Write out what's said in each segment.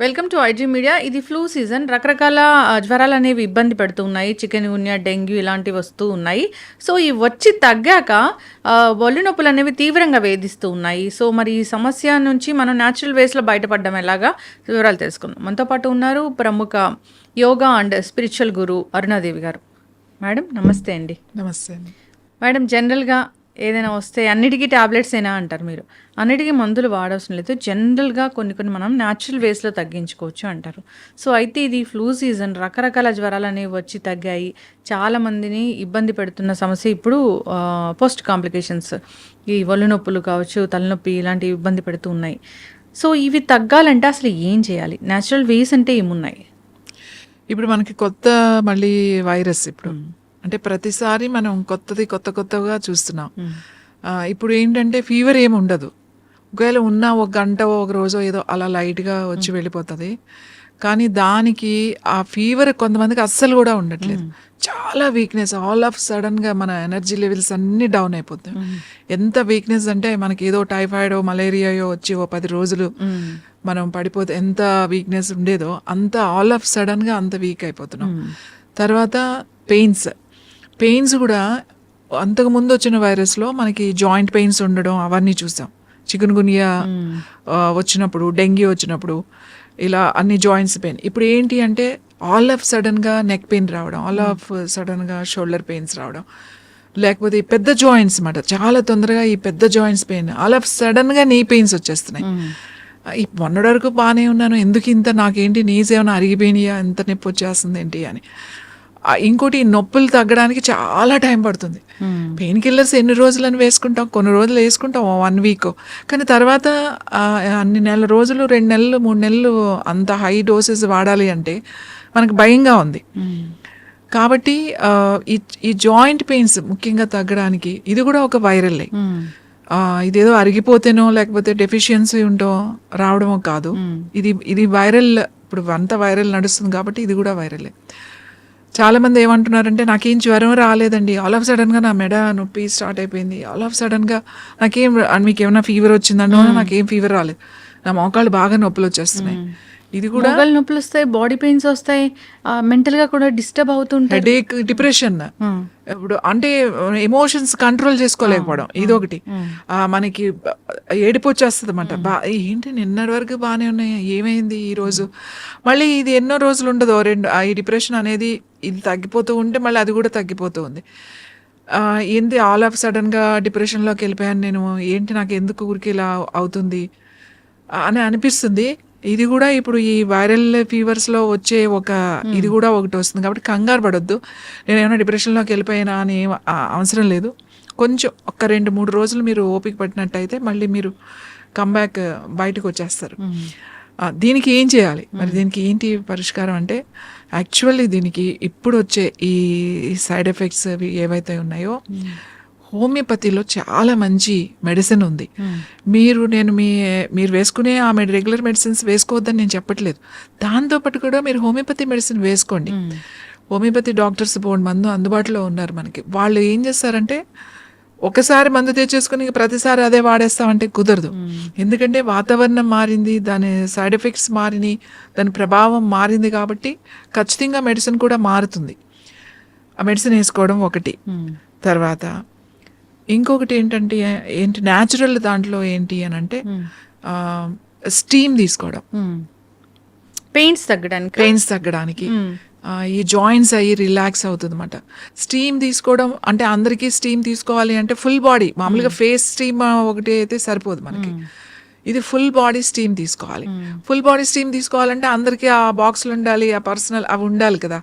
Welcome to IG media ఇది flu season రకరకాల జ్వరాలు అనేవి ఇబ్బంది పెడుతూ ఉన్నాయి. చికెన్ గున్యా డెంగ్యూ ఇలాంటివి వస్తూ ఉన్నాయి. సో ఈ వచ్చి తగ్గాక ఒళ్ళు నొప్పులు అనేవి తీవ్రంగా వేధిస్తూ ఉన్నాయి. సో మరి ఈ సమస్య నుంచి మనం న్యాచురల్ వేస్లో బయటపడడం ఎలాగా? వివరాలు తెలుసుకుందాం. మనతో పాటు ఉన్నారు ప్రముఖ యోగా అండ్ స్పిరిచువల్ గురు అరుణాదేవి గారు. మేడం నమస్తే అండి. నమస్తే అండి. మేడం జనరల్గా ఏదైనా వస్తే అన్నిటికీ టాబ్లెట్స్ అయినా అంటారు మీరు. అన్నిటికీ మందులు వాడవలసిన లేదు. జనరల్గా కొన్ని కొన్ని మనం న్యాచురల్ వేస్లో తగ్గించుకోవచ్చు అంటారు. సో అయితే ఇది ఫ్లూ సీజన్. రకరకాల జ్వరాలు అనేవి వచ్చి తగ్గాయి. చాలా మందిని ఇబ్బంది పెడుతున్న సమస్య ఇప్పుడు పోస్ట్ కాంప్లికేషన్స్ ఈ ఒళ్ళు నొప్పులు కావచ్చు తలనొప్పి ఇలాంటివి ఇబ్బంది పెడుతూ ఉన్నాయి. సో ఇవి తగ్గాలంటే అసలు ఏం చేయాలి? న్యాచురల్ వేస్ అంటే ఏమున్నాయి? ఇప్పుడు మనకి కొత్త మళ్ళీ వైరస్ ఇప్పుడు. అంటే ప్రతిసారి మనం కొత్తది కొత్త కొత్తగా చూస్తున్నాం. ఇప్పుడు ఏంటంటే ఫీవర్ ఏమి ఉండదు. ఒకవేళ ఉన్న ఒక గంట ఒక రోజు ఏదో అలా లైట్గా వచ్చి వెళ్ళిపోతుంది. కానీ దానికి ఆ ఫీవర్ కొంతమందికి అస్సలు కూడా ఉండట్లేదు. చాలా వీక్నెస్ ఆల్ ఆఫ్ సడన్గా మన ఎనర్జీ లెవెల్స్ అన్ని డౌన్ అయిపోతాయి. ఎంత వీక్నెస్ అంటే మనకి ఏదో టైఫాయిడ్ మలేరియాయో వచ్చి ఓ పది రోజులు మనం పడిపోతే ఎంత వీక్నెస్ ఉండేదో అంత ఆల్ ఆఫ్ సడన్గా అంత వీక్ అయిపోతున్నాం. తర్వాత పెయిన్స్ పెయిన్స్ కూడా అంతకు ముందు వచ్చిన వైరస్లో మనకి జాయింట్ పెయిన్స్ ఉండడం అవన్నీ చూసాం. చికెన్ గునియా వచ్చినప్పుడు డెంగ్యూ వచ్చినప్పుడు ఇలా అన్ని జాయింట్స్ పెయిన్. ఇప్పుడు ఏంటి అంటే ఆల్ ఆఫ్ సడన్గా నెక్ పెయిన్ రావడం ఆల్ ఆఫ్ సడన్గా షోల్డర్ పెయిన్స్ రావడం లేకపోతే ఈ పెద్ద జాయింట్స్ అన్నమాట. చాలా తొందరగా ఈ పెద్ద జాయింట్స్ పెయిన్ ఆల్ ఆఫ్ సడన్గా నీ పెయిన్స్ వచ్చేస్తున్నాయి. ఈ మొన్నటి వరకు బాగానే ఉన్నాను ఎందుకు ఇంత నాకేంటి నీస్ ఏమైనా అరిగిపోయినాయా ఎంత నొప్పి వచ్చేస్తుంది ఏంటి అని. ఇంకోటి నొప్పులు తగ్గడానికి చాలా టైం పడుతుంది. పెయిన్ కిల్లర్స్ ఎన్ని రోజులని వేసుకుంటాం కొన్ని రోజులు వేసుకుంటాం వన్ వీక్. కానీ తర్వాత అన్ని నెల రోజులు రెండు నెలలు మూడు నెలలు అంత హై డోసెస్ వాడాలి అంటే మనకు భయంగా ఉంది. కాబట్టి ఆ, ఈ ఈ జాయింట్ పెయిన్స్ ముఖ్యంగా తగ్గడానికి ఇది కూడా ఒక వైరల్లే ఆ, ఇదేదో అరిగిపోతేనో లేకపోతే డెఫిషియన్సీ ఉంటో రావడమో కాదు. ఇది ఇది వైరల్ ఇప్పుడు అంతా వైరల్ నడుస్తుంది కాబట్టి ఇది కూడా వైరలే. చాలా మంది ఏమంటున్నారంటే నాకేం జ్వరం రాలేదండి. ఆల్ ఆఫ్ సడన్గా నా మెడ నొప్పి స్టార్ట్ అయిపోయింది. ఆల్ ఆఫ్ సడన్గా నాకేం మీకు ఏమైనా ఫీవర్ వచ్చిందనో నాకేం ఫీవర్ రాలేదు. నా మోకాళ్ళు బాగా నొప్పులు వచ్చేస్తున్నాయి. ఇది కూడా నొప్పులు వస్తాయి బాడీ పెయిన్స్ వస్తాయి మెంటల్గా కూడా డిస్టర్బ్ అవుతుంటాయి హెడేక్ డిప్రెషన్ ఇప్పుడు అంటే ఎమోషన్స్ కంట్రోల్ చేసుకోలేకపోవడం. ఇదొకటి. ఆ, మనకి ఏడుపు వచ్చేస్తుంది అనమాట బా ఏంటి నిన్నటి వరకు బాగానే ఉన్నాయి ఏమైంది ఈ రోజు? మళ్ళీ ఇది ఎన్నో రోజులు ఉండదు. రెండు ఆ, ఈ డిప్రెషన్ అనేది ఇది తగ్గిపోతూ ఉంటే మళ్ళీ అది కూడా తగ్గిపోతూ ఉంది ఏంది ఆల్ ఆఫ్ సడన్గా డిప్రెషన్లోకి వెళ్ళిపోయాను నేను ఏంటి నాకు ఎందుకు ఊరికి ఇలా అవుతుంది? అని అనిపిస్తుంది. ఇది కూడా ఇప్పుడు ఈ వైరల్ ఫీవర్స్లో వచ్చే ఒక ఇది కూడా ఒకటి వస్తుంది. కాబట్టి కంగారు పడొద్దు. నేను ఏమైనా డిప్రెషన్లోకి వెళ్ళిపోయినా అని అవసరం లేదు. కొంచెం ఒక రెండు మూడు రోజులు మీరు ఓపిక పట్టినట్టయితే మళ్ళీ మీరు కంబ్యాక్ బయటకు వచ్చేస్తారు. ఆ, దీనికి ఏం చేయాలి? మరి దీనికి ఏంటి పరిష్కారం అంటే యాక్చువల్లీ దీనికి ఇప్పుడు వచ్చే ఈ సైడ్ ఎఫెక్ట్స్ అవి ఏవైతే ఉన్నాయో హోమియోపతిలో చాలా మంచి మెడిసిన్ ఉంది. మీరు నేను మీ మీరు వేసుకునే ఆ రెగ్యులర్ మెడిసిన్స్ వేసుకోవద్దని నేను చెప్పట్లేదు. దాంతోపాటు కూడా మీరు హోమియోపతి మెడిసిన్ వేసుకోండి. హోమియోపతి డాక్టర్స్ బోర్డు మందు అందుబాటులో ఉన్నారు మనకి. వాళ్ళు ఏం చేస్తారంటే ఒకసారి మందు తెచ్చేసుకుని ప్రతిసారి అదే వాడేస్తామంటే కుదరదు. ఎందుకంటే వాతావరణం మారింది దాని సైడ్ ఎఫెక్ట్స్ మారినాయి దాని ప్రభావం మారింది కాబట్టి ఖచ్చితంగా మెడిసిన్ కూడా మారుతుంది. ఆ మెడిసిన్ వేసుకోవడం ఒకటి. తర్వాత ఇంకొకటి ఏంటంటే ఏంటి న్యాచురల్ దాంట్లో ఏంటి అని అంటే స్టీమ్ తీసుకోవడం. పెయిన్స్ తగ్గడానికి? పెయిన్స్ తగ్గడానికి. ఈ జాయింట్స్ అయ్యి రిలాక్స్ అవుతుంది అనమాట స్టీమ్ తీసుకోవడం అంటే అందరికీ స్టీమ్ తీసుకోవాలి అంటే ఫుల్ బాడీ మామూలుగా ఫేస్ స్టీమ్ ఒకటి అయితే సరిపోదు మనకి. ఇది ఫుల్ బాడీ స్టీమ్ తీసుకోవాలి. ఫుల్ బాడీ స్టీమ్ తీసుకోవాలంటే అందరికీ ఆ బాక్సులు ఉండాలి ఆ పర్సనల్ అవి ఉండాలి కదా.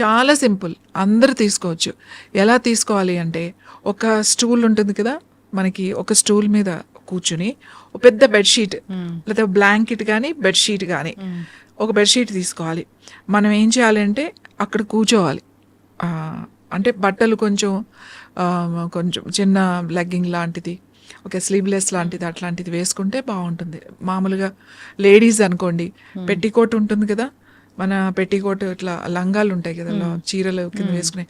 చాలా సింపుల్ అందరూ తీసుకోవచ్చు. ఎలా తీసుకోవాలి అంటే ఒక స్టూల్ ఉంటుంది కదా మనకి ఒక స్టూల్ మీద కూర్చుని ఒక పెద్ద బెడ్షీట్ లేదా బ్లాంకెట్ కానీ బెడ్షీట్ కానీ ఒక బెడ్షీట్ తీసుకోవాలి. మనం ఏం చేయాలి అంటే అక్కడ కూర్చోవాలి. అంటే బట్టలు కొంచెం కొంచెం చిన్న లెగ్గింగ్ లాంటిది ఒక స్లీవ్లెస్ లాంటిది అట్లాంటిది వేసుకుంటే బాగుంటుంది. మామూలుగా లేడీస్ అనుకోండి పెట్టికోట్ ఉంటుంది కదా మన పెట్టికోట్ ఇట్లా లంగాలు ఉంటాయి కదా ఇలా చీరలు కింద వేసుకుని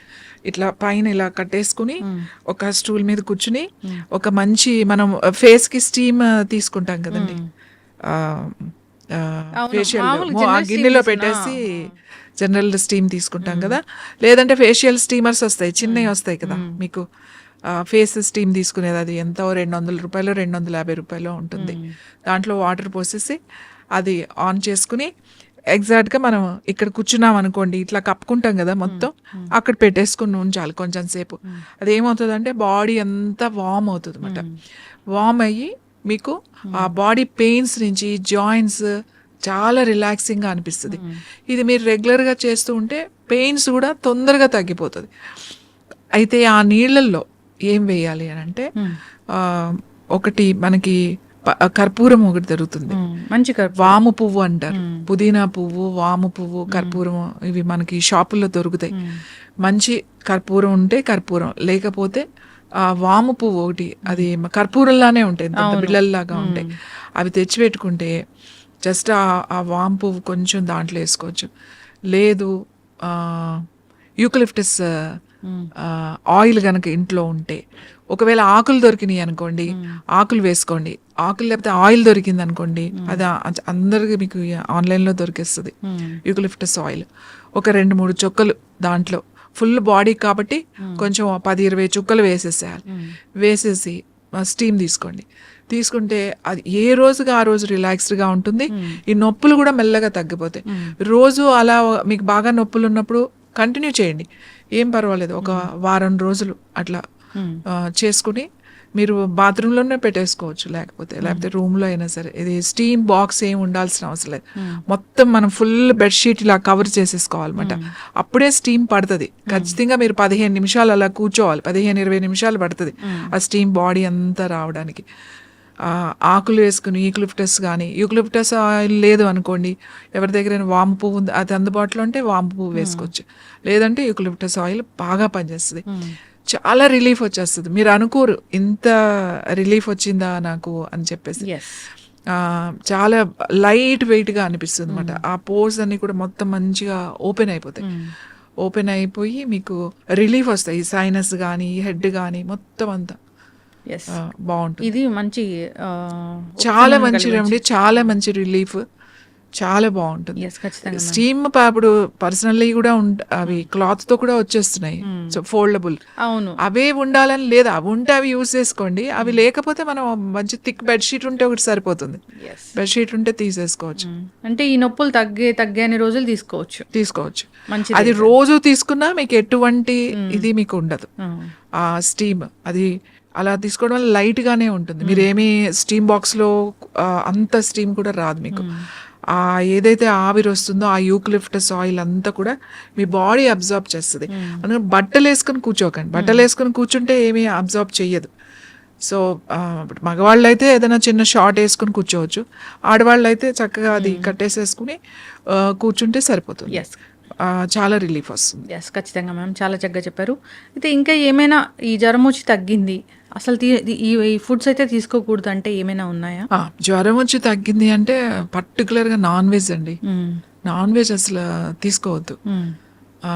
ఇట్లా పైన ఇలా కట్టేసుకుని ఒక స్టూల్ మీద కూర్చుని ఒక మంచి మనం ఫేస్కి స్టీమ్ తీసుకుంటాం కదండి. ఫేషియల్ గిన్నెలో. పెట్టేసి జనరల్ స్టీమ్ తీసుకుంటాం కదా. లేదంటే ఫేషియల్ స్టీమర్స్ వస్తాయి చిన్నవి వస్తాయి కదా మీకు. ఫేస్ స్టీమ్ తీసుకునేది అది ఎంతో రెండు వందల రూపాయలు రెండు వందల యాభై రూపాయలు ఉంటుంది. దాంట్లో వాటర్ పోసేసి అది ఆన్ చేసుకుని ఎగ్జాక్ట్గా మనం ఇక్కడ కూర్చున్నాం అనుకోండి ఇట్లా కప్పుకుంటాం కదా మొత్తం అక్కడ పెట్టేసుకుని ఉంచాలి కొంచెం సేపు. అది ఏమవుతుంది అంటే బాడీ అంతా వామ్ అవుతుంది అనమాట వామ్ అయ్యి మీకు ఆ బాడీ పెయిన్స్ నుంచి జాయింట్స్ చాలా రిలాక్సింగ్గా అనిపిస్తుంది. ఇది మీరు రెగ్యులర్గా చేస్తూ ఉంటే పెయిన్స్ కూడా తొందరగా తగ్గిపోతుంది. అయితే ఆ నీళ్ళల్లో ఏం వేయాలి అని అంటే ఆ, ఒకటి మనకి కర్పూరం ఒకటి దొరుకుతుంది. మంచి వాము పువ్వు అంటారు. పుదీనా పువ్వు వాము పువ్వు కర్పూరం ఇవి మనకి షాపుల్లో దొరుకుతాయి. మంచి కర్పూరం ఉంటే కర్పూరం లేకపోతే ఆ వాము పువ్వు ఒకటి అది కర్పూరంలానే ఉంటాయి బిళ్ళల్లాగా ఉంటాయి. అవి తెచ్చి పెట్టుకుంటే జస్ట్ ఆ వాము పువ్వు కొంచెం దాంట్లో వేసుకోవచ్చు. లేదు యూకలిప్టస్ ఆయిల్ గనక ఇంట్లో ఉంటే ఒకవేళ ఆకులు దొరికినాయి అనుకోండి ఆకులు వేసుకోండి. ఆకులు లేకపోతే ఆయిల్ దొరికింది అనుకోండి అది అందరికి మీకు ఆన్లైన్లో దొరికేస్తుంది. Eucalyptus oil. ఒక రెండు మూడు చుక్కలు దాంట్లో ఫుల్ బాడీ కాబట్టి కొంచెం ఓ పది ఇరవై చుక్కలు వేసేసేయాలి. వేసేసి స్టీమ్ తీసుకోండి. తీసుకుంటే అది ఏ రోజుగా ఆ రోజు రిలాక్స్డ్గా ఉంటుంది. ఈ నొప్పులు కూడా మెల్లగా తగ్గిపోతాయి. రోజు అలా మీకు బాగా నొప్పులు ఉన్నప్పుడు కంటిన్యూ చేయండి. ఏం పర్వాలేదు. ఒక వారం రోజులు అట్లా చేసుకుని మీరు బాత్రూంలోనే పెట్టేసుకోవచ్చు లేకపోతే లేకపోతే రూమ్లో అయినా సరే. ఇది స్టీమ్ బాక్స్ ఏం ఉండాల్సిన అవసరం లేదు. మొత్తం మనం ఫుల్ బెడ్షీట్ ఇలా కవర్ చేసేసుకోవాలన్నమాట. అప్పుడే స్టీమ్ పడుతుంది. ఖచ్చితంగా మీరు పదిహేను నిమిషాలు అలా కూర్చోవాలి. పదిహేను ఇరవై నిమిషాలు పడుతుంది ఆ స్టీమ్ బాడీ అంతా రావడానికి. ఆకులు వేసుకుని యూక్లిప్టస్ కానీ యూక్లిప్టస్ ఆయిల్ లేదు అనుకోండి ఎవరి దగ్గర వాము పువ్వు ఉంది అది అందుబాటులో ఉంటే వాము పువ్వు వేసుకోవచ్చు. లేదంటే యూక్లిప్టస్ ఆయిల్ బాగా పనిచేస్తుంది. చాలా రిలీఫ్ వచ్చేస్తుంది. మీరు అనుకోరు ఇంత రిలీఫ్ వచ్చిందా నాకు అని చెప్పేసి. చాలా లైట్ వెయిట్గా అనిపిస్తుంది అనమాట ఆ పోర్స్ అన్ని కూడా మొత్తం మంచిగా ఓపెన్ అయిపోతాయి. ఓపెన్ అయిపోయి మీకు రిలీఫ్ వస్తాయి. సైనస్ కానీ హెడ్ కానీ మొత్తం అంతా. బాగుంటుంది. ఇది మంచి చాలా మంచి రెమెడీ చాలా మంచి రిలీఫ్. చాలా బాగుంటుంది. స్టీమ్ ఇప్పుడు పర్సనల్లీ కూడా అవి క్లాత్తో కూడా వచ్చేస్తున్నాయి. So foldable. అవును. అవే ఉండాలని లేదు. అవి ఉంటే అవి యూజ్ చేసుకోండి. అవి లేకపోతే మనం మంచి థిక్ బెడ్షీట్ ఉంటే ఒకటి సరిపోతుంది. బెడ్షీట్ ఉంటే తీసేసుకోవచ్చు. అంటే ఈ నొప్పులు తగ్గే తగ్గని రోజులు తీసుకోవచ్చు. తీసుకోవచ్చు. మంచి అది రోజు తీసుకున్నా మీకు ఎటువంటి ఇది మీకు ఉండదు. ఆ స్టీమ్ అది అలా తీసుకోవడం వల్ల లైట్ గానే ఉంటుంది. మీరు ఏమీ స్టీమ్ బాక్స్లో ఆ, అంత స్టీమ్ కూడా రాదు మీకు. ఆ ఏదైతే ఆవిరి వస్తుందో ఆ యూక్లిఫ్టస్ ఆయిల్ అంతా కూడా మీ బాడీ అబ్జార్బ్ చేస్తుంది. అందుకని బట్టలు వేసుకొని కూర్చోకండి. బట్టలు వేసుకొని కూర్చుంటే ఏమీ అబ్జార్బ్ చెయ్యదు. సో మగవాళ్ళు అయితే ఏదైనా చిన్న షార్ట్ వేసుకొని కూర్చోవచ్చు. ఆడవాళ్ళు అయితే చక్కగా అది కట్టేసేసుకుని ఆ, కూర్చుంటే సరిపోతుంది. చాలా రిలీఫ్ వస్తుంది ఎస్ ఖచ్చితంగా మ్యామ్ చాలా చక్కగా చెప్పారు. అయితే ఇంకా ఏమైనా ఈ జ్వరం వచ్చి తగ్గింది? అసలు ఈ ఈ ఫుడ్స్ అయితే తీసుకోకూడదు అంటే ఏమైనా ఉన్నాయా? జ్వరం వచ్చి తగ్గింది అంటే పర్టికులర్గా నాన్ వెజ్ అండి. నాన్ వెజ్ అసలు తీసుకోవద్దు. ఆ,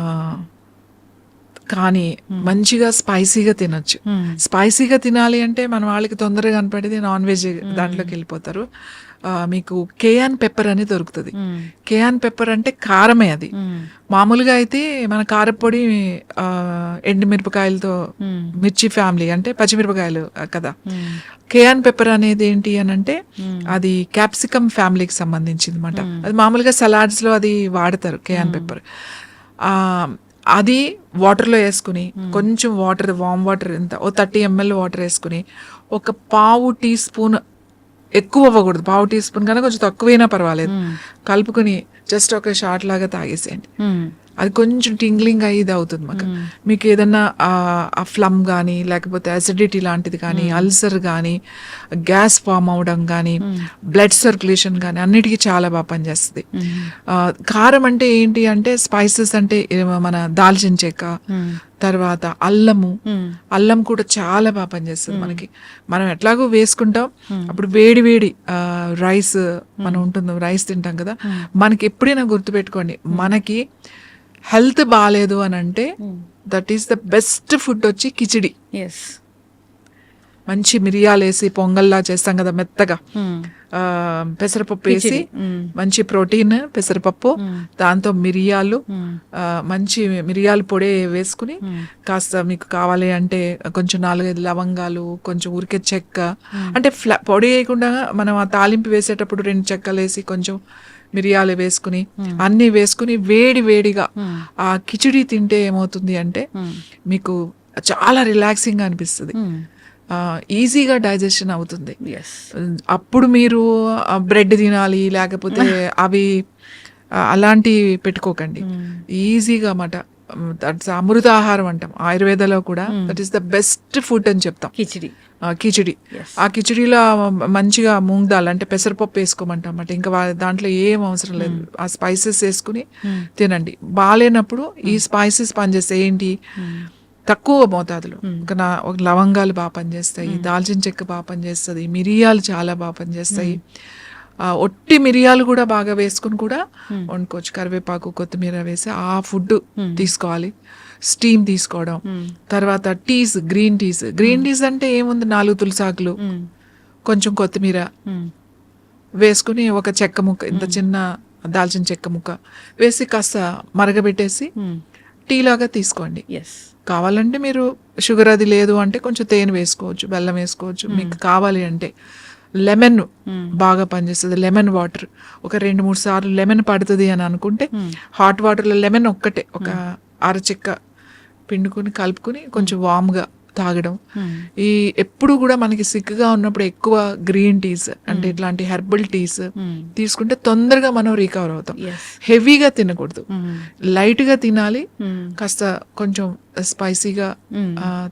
కానీ మంచిగా స్పైసీగా తినొచ్చు. స్పైసీగా తినాలి అంటే మన వాళ్ళకి తొందరగా కనపడేది నాన్ వెజ్ దాంట్లోకి వెళ్ళిపోతారు. మీకు కేయాన్ పెప్పర్ అని దొరుకుతుంది. కేయాన్ పెప్పర్ అంటే కారమే అది. మ్మ్. మామూలుగా అయితే మన కారపొడి ఎండుమిరపకాయలతో. మిర్చి ఫ్యామిలీ అంటే పచ్చిమిరపకాయలు కదా. కేయాన్ పెప్పర్ అనేది ఏంటి అని అంటే అది క్యాప్సికమ్ ఫ్యామిలీకి సంబంధించింది అనమాట అది మామూలుగా సలాడ్స్లో అది వాడతారు కేయాన్ పెప్పర్. అది వాటర్లో వేసుకుని కొంచెం వాటర్ వామ్ వాటర్ ఎంత ఓ థర్టీ ఎంఎల్ వాటర్ వేసుకుని ఒక పావు టీ స్పూన్ ఎక్కువ అవ్వకూడదు. పావు టీ స్పూన్ కన్నా కొంచెం తక్కువైనా పర్వాలేదు. కలుపుకొని జస్ట్ ఒక షార్ట్ లాగా తాగేసేయండి. అది కొంచెం టింగ్లింగ్ అయ్యి ఇది అవుతుంది మాకు. మీకు ఏదన్నా ఆ ఫ్లమ్ కానీ లేకపోతే అసిడిటీ లాంటిది కానీ అల్సర్ కానీ గ్యాస్ ఫామ్ అవడం కానీ బ్లడ్ సర్క్యులేషన్ కానీ అన్నిటికీ చాలా బాగా పనిచేస్తుంది. కారం అంటే ఏంటి అంటే స్పైసెస్ అంటే మన దాల్చిన చెక్క. తర్వాత అల్లము. అల్లం కూడా చాలా బాగా పనిచేస్తుంది మనకి. మనం ఎట్లాగో వేసుకుంటాం అప్పుడు వేడి వేడి రైస్ మనం ఉంటుంది రైస్ తింటాం కదా. మనకి ఎప్పుడైనా గుర్తుపెట్టుకోండి మనకి హెల్త్ బాగాలేదు అని అంటే that is the best food వచ్చి కిచిడి. ఎస్ మంచి మిరియాలు వేసి పొంగల్లా చేస్తాం కదా మెత్తగా. పెసరపప్పు వేసి. మంచి ప్రోటీన్ పెసరపప్పు దాంతో మిరియాలు మంచి మిరియాల పొడి వేసుకుని. కాస్త మీకు కావాలి అంటే కొంచెం నాలుగైదు లవంగాలు కొంచెం ఉరికే చెక్క. అంటే ఫ్లా పొడి వేయకుండా మనం ఆ తాలింపు వేసేటప్పుడు రెండు చెక్కలు వేసి కొంచెం మిరియాలు వేసుకుని అన్నీ వేసుకుని వేడి వేడిగా. ఆ కిచిడి తింటే ఏమవుతుంది అంటే. మీకు చాలా రిలాక్సింగ్ అనిపిస్తుంది. ఈజీగా డైజెషన్ అవుతుంది. అప్పుడు మీరు బ్రెడ్ తినాలి లేకపోతే అవి అలాంటివి పెట్టుకోకండి. ఈజీగా అన్నమాట. దట్స్ అమృత ఆహారం అంటాం. ఆయుర్వేదలో కూడా that is the best food అని చెప్తాం. కిచిడి. కిచిడి. ఆ కిచిడిలో మంచిగా మూంగ్ దాల్ అంటే పెసరపప్పు వేసుకోమంటాం అన్నమాట. ఇంకా దాంట్లో ఏం అవసరం లేదు. ఆ స్పైసెస్ వేసుకుని తినండి. బాగాలేనప్పుడు ఈ స్పైసెస్ పనిచేస్తాయి. ఏంటి? తక్కువ మోతాదులో. ఒక నా ఒక లవంగాలు బాగా పనిచేస్తాయి దాల్చిన చెక్క బాగా పనిచేస్తుంది మిరియాలు చాలా బాగా పనిచేస్తాయి. ఒట్టి మిరియాలు కూడా బాగా వేసుకుని కూడా వండుకోవచ్చు. కరివేపాకు కొత్తిమీర వేసి ఆ ఫుడ్ తీసుకోవాలి. స్టీమ్ తీసుకోవడం. తర్వాత teas green teas. Green teas అంటే ఏముంది? నాలుగు తులసాకులు. కొంచెం కొత్తిమీర. వేసుకుని ఒక చెక్క ముక్క ఇంత చిన్న దాల్చిన చెక్క ముక్క వేసి కాస్త మరగబెట్టేసి మ్మ్. టీ లాగా తీసుకోండి. ఎస్ కావాలంటే మీరు షుగర్ అది లేదు అంటే కొంచెం తేనె వేసుకోవచ్చు బెల్లం వేసుకోవచ్చు. మీకు కావాలి అంటే లెమన్ బాగా పనిచేస్తుంది. Lemon water. ఒక రెండు మూడు సార్లు లెమన్ పడుతుంది అని అనుకుంటే హాట్ వాటర్లో లెమన్ ఒక్కటే. ఒక అరచెక్క పిండుకొని కలుపుకొని కొంచెం వామ్గా తాగడం. ఈ ఎప్పుడు కూడా మనకి సిక్గా ఉన్నప్పుడు ఎక్కువ గ్రీన్ టీస్ అంటే ఇట్లాంటి హెర్బల్ టీస్ తీసుకుంటే తొందరగా మనం రికవర్ అవుతాం. హెవీగా తినకూడదు. లైట్గా తినాలి. కాస్త కొంచెం స్పైసీగా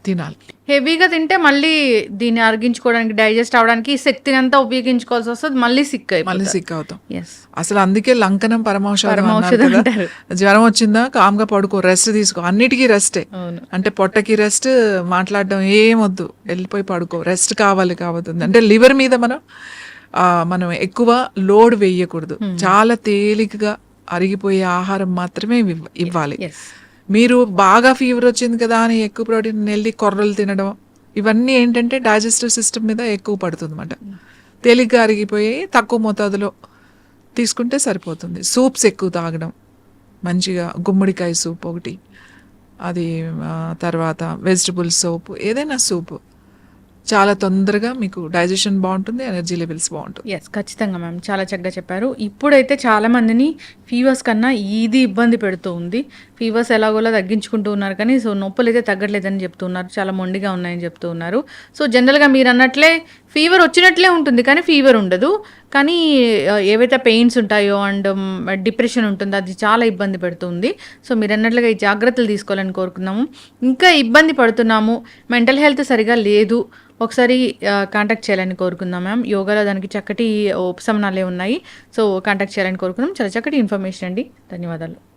తినాలి. హెవీగా తింటే మళ్ళీ దీన్ని అరిగించుకోవడానికి డైజెస్ట్ అవడానికి శక్తిని అంతా ఉపయోగించుకోవాల్సి వస్తుంది మళ్ళీ సిక్ మళ్ళీ సిక్ అవుతాం. అసలు అందుకే లంకనం పరమౌషధం. జ్వరం వచ్చిందా? కామ్గా పడుకో రెస్ట్ తీసుకో. అన్నిటికీ రెస్టే అంటే పొట్టకి రెస్ట్ మాట్లాడడం ఏమొద్దు. వెళ్ళిపోయి పడుకో. రెస్ట్ కావాలి కాబోతుంది అంటే లివర్ మీద మనం మనం ఎక్కువ లోడ్ వేయకూడదు. చాలా తేలికగా అరిగిపోయే ఆహారం మాత్రమే ఇవ్వ- ఇవ్వాలి. మీరు బాగా ఫీవర్ వచ్చింది కదా అని ఎక్కువ ప్రోటీన్ వెళ్ళి కొర్రలు తినడం ఇవన్నీ ఏంటంటే డైజెస్టివ్ సిస్టమ్ మీద ఎక్కువ పడుతుంది అనమాట తేలిగ్గా అరిగిపోయి తక్కువ మోతాదులో తీసుకుంటే సరిపోతుంది. సూప్స్ ఎక్కువ తాగడం మంచిగా గుమ్మడికాయ సూప్ ఒకటి అది తర్వాత వెజిటబుల్ సూప్ ఏదైనా సూప్. చాలా తొందరగా మీకు డైజెషన్ బాగుంటుంది ఎనర్జీ లెవెల్స్ బాగుంటుంది. ఎస్ ఖచ్చితంగా మ్యామ్. చాలా చక్కగా చెప్పారు. ఇప్పుడైతే చాలా మందిని ఫీవర్స్ కన్నా ఇది ఇబ్బంది పెడుతూ ఉంది. ఫీవర్స్ ఎలాగోలా తగ్గించుకుంటూ ఉన్నారు కానీ సో నొప్పులు అయితే తగ్గట్లేదని చెప్తున్నారు చాలా మొండిగా ఉన్నాయని చెప్తూ ఉన్నారు. సో జనరల్గా మీరు అన్నట్లే ఫీవర్ వచ్చినట్లే ఉంటుంది కానీ ఫీవర్ ఉండదు. కానీ ఏవైతే పెయిన్స్ ఉంటాయో అండ్ డిప్రెషన్ ఉంటుందో అది చాలా ఇబ్బంది పెడుతుంది. సో మీరు అన్నట్లుగా ఈ జాగ్రత్తలు తీసుకోవాలని కోరుకున్నాము ఇంకా ఇబ్బంది పడుతున్నాము. మెంటల్ హెల్త్ సరిగా లేదు. ఒకసారి కాంటాక్ట్ చేయాలని కోరుకుందాం మ్యామ్ యోగాలో దానికి చక్కటి ఉపశమనాలే ఉన్నాయి. సో కాంటాక్ట్ చేయాలని కోరుకుందాం. చాలా చక్కటి ఇన్ఫర్మేషన్ అండి. ధన్యవాదాలు.